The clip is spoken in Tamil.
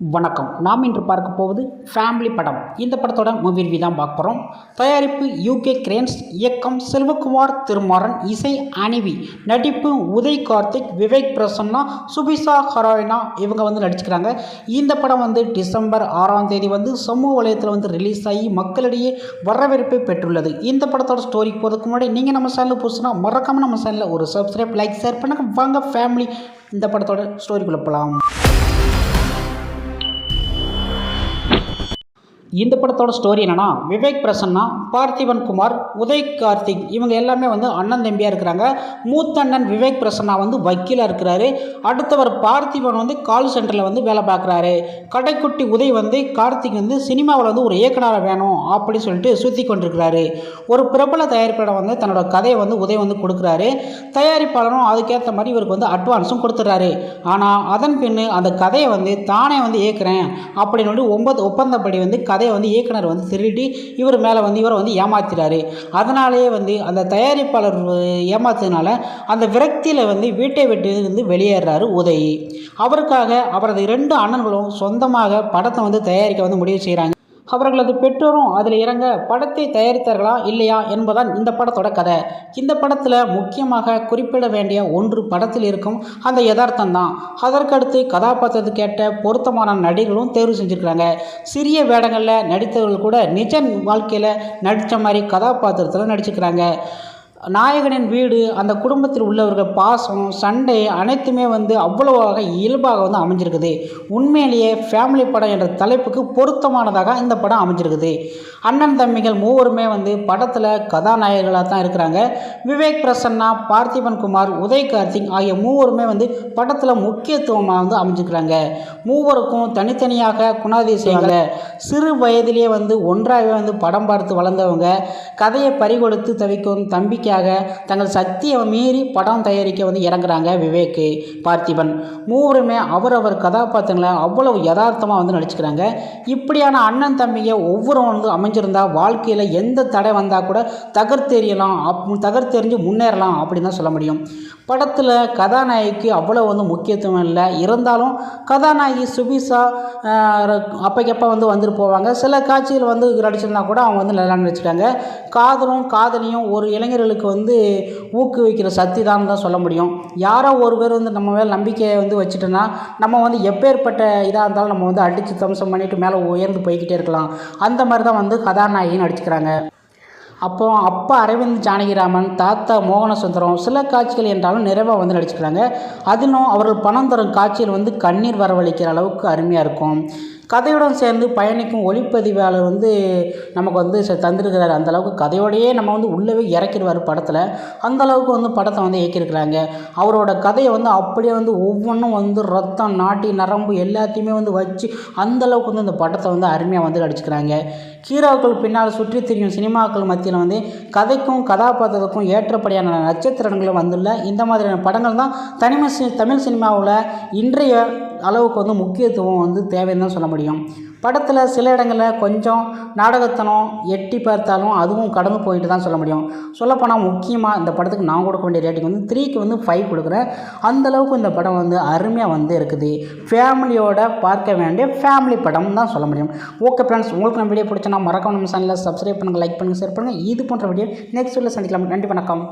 வணக்கம். நாம் இன்று பார்க்க போவது ஃபேமிலி படம். இந்த படத்தோட மூவி ரிவ்யூ தான் பார்க்க போகிறோம் தயாரிப்பு யூகே கிரேன்ஸ் இயக்கம் செல்வகுமார் திருமாறன் இசை அணிவி நடிப்பு உதய் கார்த்திக் விவேக் பிரசன்னா சுபிசா ஹரோயினா இவங்க வந்து நடிச்சுக்கிறாங்க. இந்த படம் வந்து டிசம்பர் ஆறாம் தேதி வந்து சமூக வலையத்தில் வந்து ரிலீஸ் ஆகி மக்களிடையே வரவேற்பை பெற்றுள்ளது. இந்த படத்தோட ஸ்டோரி போகிறதுக்கு முன்னாடி நீங்கள் நம்ம சேனலில் புதுசுனா மறக்காமல் நம்ம சேனலில் ஒரு சப்ஸ்கிரைப் லைக் ஷேர் பண்ணுங்கள் வாங்க ஃபேமிலி இந்த படத்தோட ஸ்டோரிக்குள்ளே போகலாம் இந்த படத்தோட ஸ்டோரி என்னன்னா விவேக் பிரசன்னா பார்த்திபன் குமார் உதய் கார்த்திக் இவங்க எல்லாமே வந்து அண்ணன் தம்பியாக இருக்கிறாங்க. மூத்த அண்ணன் விவேக் பிரசன்னா வந்து வக்கீலாக இருக்கிறாரு. அடுத்தவர் பார்த்திபன் வந்து கால் சென்டரில் வந்து வேலை பார்க்குறாரு. கடைக்குட்டி உதய் வந்து கார்த்திக் வந்து சினிமாவில் வந்து ஒரு இயக்குனராக வேணும் அப்படின்னு சொல்லிட்டு சுற்றி கொண்டிருக்கிறாரு. ஒரு பிரபல தயாரிப்பாளர் வந்து தன்னோட கதையை வந்து உதய் வந்து கொடுக்குறாரு. தயாரிப்பாளரும் அதுக்கேற்ற மாதிரி இவருக்கு வந்து அட்வான்ஸும் கொடுத்துட்றாரு. ஆனால் அதன் பின்னு அந்த கதையை வந்து தானே வந்து இயக்குறேன் அப்படின்னு வந்து ஒன்பது ஒப்பந்தப்படி வந்து கதை கதையை வந்து இயக்குனர் வந்து திருடி இவர் மேலே வந்து இவரை வந்து ஏமாத்திட்டாரு அதனாலேயே வந்து அந்த தயாரிப்பாளர் ஏமாத்துறதுனால அந்த விரக்தியில் வந்து வீட்டை விட்டு வந்து வெளியேறாரு உதயி. அவருக்காக அவரது இரண்டு அண்ணன்களும் சொந்தமாக படத்தை வந்து தயாரிக்க வந்து முடிவு செய்கிறாங்க அவர்களது பெற்றோரும் அதில் இறங்க படத்தை தயாரித்தார்களா இல்லையா என்பதான் இந்த படத்தோட கதை. இந்த படத்தில் முக்கியமாக குறிப்பிட வேண்டிய ஒன்று படத்தில் இருக்கும் அந்த யதார்த்தம் தான். அதற்கடுத்து கதாபாத்திரத்துக்கு கேட்ட பொருத்தமான நடிகர்களும் தேர்வு செஞ்சுருக்கிறாங்க. சிறிய வேடங்களில் நடித்தவர்கள் கூட நிஜ வாழ்க்கையில் நடித்த மாதிரி கதாபாத்திரத்தில் நடிச்சுக்கிறாங்க. நாயகனின் வீடு அந்த குடும்பத்தில் உள்ளவர்கள் பாசம் சண்டை அனைத்துமே வந்து அவ்வளவாக இயல்பாக வந்து அமைஞ்சிருக்குது. உண்மையிலேயே ஃபேமிலி படம் என்ற தலைப்புக்கு பொருத்தமானதாக இந்த படம் அமைஞ்சிருக்குது. அண்ணன் தம்பிகள் மூவருமே வந்து படத்தில் கதாநாயகர்களாக தான் இருக்கிறாங்க. விவேக் பிரசன்னா பார்த்திபன் குமார் உதய் கார்த்திக் ஆகிய மூவருமே வந்து படத்தில் முக்கியத்துவமாக வந்து அமைஞ்சிருக்கிறாங்க. மூவருக்கும் தனித்தனியாக குணாதிசயங்க சிறு வயதிலேயே வந்து ஒன்றாகவே வந்து படம் பார்த்து வளர்ந்தவங்க. கதையை பறிகொடுத்து தவிக்கும் தம்பிக்காக தங்கள் சக்தியை மீறி படம் தயாரிக்க வந்து இறங்குறாங்க விவேக் பார்த்திபன். மூவருமே அவரவர் கதாபாத்திரங்களை அவ்வளவு யதார்த்தமாக வந்து நடிச்சுக்கிறாங்க. இப்படியான அண்ணன் தம்பியை ஒவ்வொரு வந்து அமைஞ்சிருந்தால் வாழ்க்கையில் எந்த தடை வந்தால் கூட தகர்த்தெறியலாம் அப் தகர்த்தெறிஞ்சு முன்னேறலாம் அப்படின்னு தான் சொல்ல முடியும். படத்தில் கதாநாயகிக்கு அவ்வளோ வந்து முக்கியத்துவம் இல்லை. இருந்தாலும் கதாநாயகி சுபிசா அப்பைக்கப்போ வந்து வந்துட்டு போவாங்க. சில காட்சிகள் வந்து நடிச்சிருந்தா கூட அவங்க வந்து நல்லா நடிச்சிட்டாங்க காதலும் காதலியும் ஒரு இளைஞர்களுக்கு வந்து ஊக்குவிக்கிற சக்தி தான் தான் சொல்ல முடியும். யாரோ ஒரு வந்து நம்ம மேலே நம்பிக்கையை வந்து வச்சுட்டோன்னா நம்ம வந்து எப்பேற்பட்ட இதாக இருந்தாலும் நம்ம வந்து அடித்து தம்சம் பண்ணிவிட்டு மேலே உயர்ந்து போய்கிட்டே இருக்கலாம். அந்த மாதிரி தான் வந்து கதாநாயகின்னு நடிச்சுக்கிறாங்க. அப்போ அப்பா அரவிந்த் ஜானகிராமன் தாத்தா மோகனசுந்தரம் சில காட்சிகள் என்றாலும் நிறைவாக வந்து நடிச்சுக்கிறாங்க. அதிலும் அவர்கள் பணம் தரும் காட்சியில் வந்து கண்ணீர் வரவழைக்கிற அளவுக்கு அருமையாக இருக்கும். கதையுடன் சேர்ந்து பயணிக்கும் ஒளிப்பதிவாளர் வந்து நமக்கு வந்து தந்திருக்கிறார். அந்தளவுக்கு கதையோடையே நம்ம வந்து உள்ளவே இறக்கிடுவார் படத்தில். அந்தளவுக்கு வந்து படத்தை வந்து இயக்கியிருக்கிறாங்க அவரோட கதையை வந்து அப்படியே வந்து ஒவ்வொன்றும் வந்து ரத்தம் நாட்டி நரம்பு எல்லாத்தையுமே வந்து வச்சு அந்தளவுக்கு வந்து இந்த படத்தை வந்து அருமையாக வந்து அடிச்சுக்கிறாங்க ஹீரோக்கள் பின்னால் சுற்றி திரியும் சினிமாக்கள் மத்தியில் வந்து கதைக்கும் கதாபாத்திரத்துக்கும் ஏற்றப்படியான நட்சத்திரங்களும் வந்துள்ள இந்த மாதிரியான படங்கள் தான் தனிமை தமிழ் சினிமாவில் இன்றைய அளவுக்கு வந்து முக்கியத்துவம் வந்து தேவைன்னு தான் சொல்ல முடியும். படத்தில் சில இடங்களில் கொஞ்சம் நாடகத்தனம் எட்டி பார்த்தாலும் அதுவும் கடந்து போயிட்டு தான் சொல்ல முடியும். சொல்லப்போனால் முக்கியமாக இந்த படத்துக்கு நான் கொடுக்க வேண்டிய ரேட்டிங் வந்து த்ரீக்கு வந்து ஃபைவ் கொடுக்குறேன். அந்தளவுக்கு இந்த படம் வந்து அருமையாக வந்து இருக்குது. ஃபேமிலியோட பார்க்க வேண்டிய ஃபேமிலி படம் தான் சொல்ல முடியும். ஓகே ஃப்ரெண்ட்ஸ் உங்களுக்கு நம்ம வீடியோ பிடிச்சா மறக்காம நம்ம சேனலில் சப்ஸ்கிரைப் பண்ணுங்கள் லைக் பண்ணுங்கள் ஷேர் பண்ணுங்கள் இது போன்ற வீடியோ நெக்ஸ்ட் வீடியோ சந்திக்கலாம். நன்றி வணக்கம்.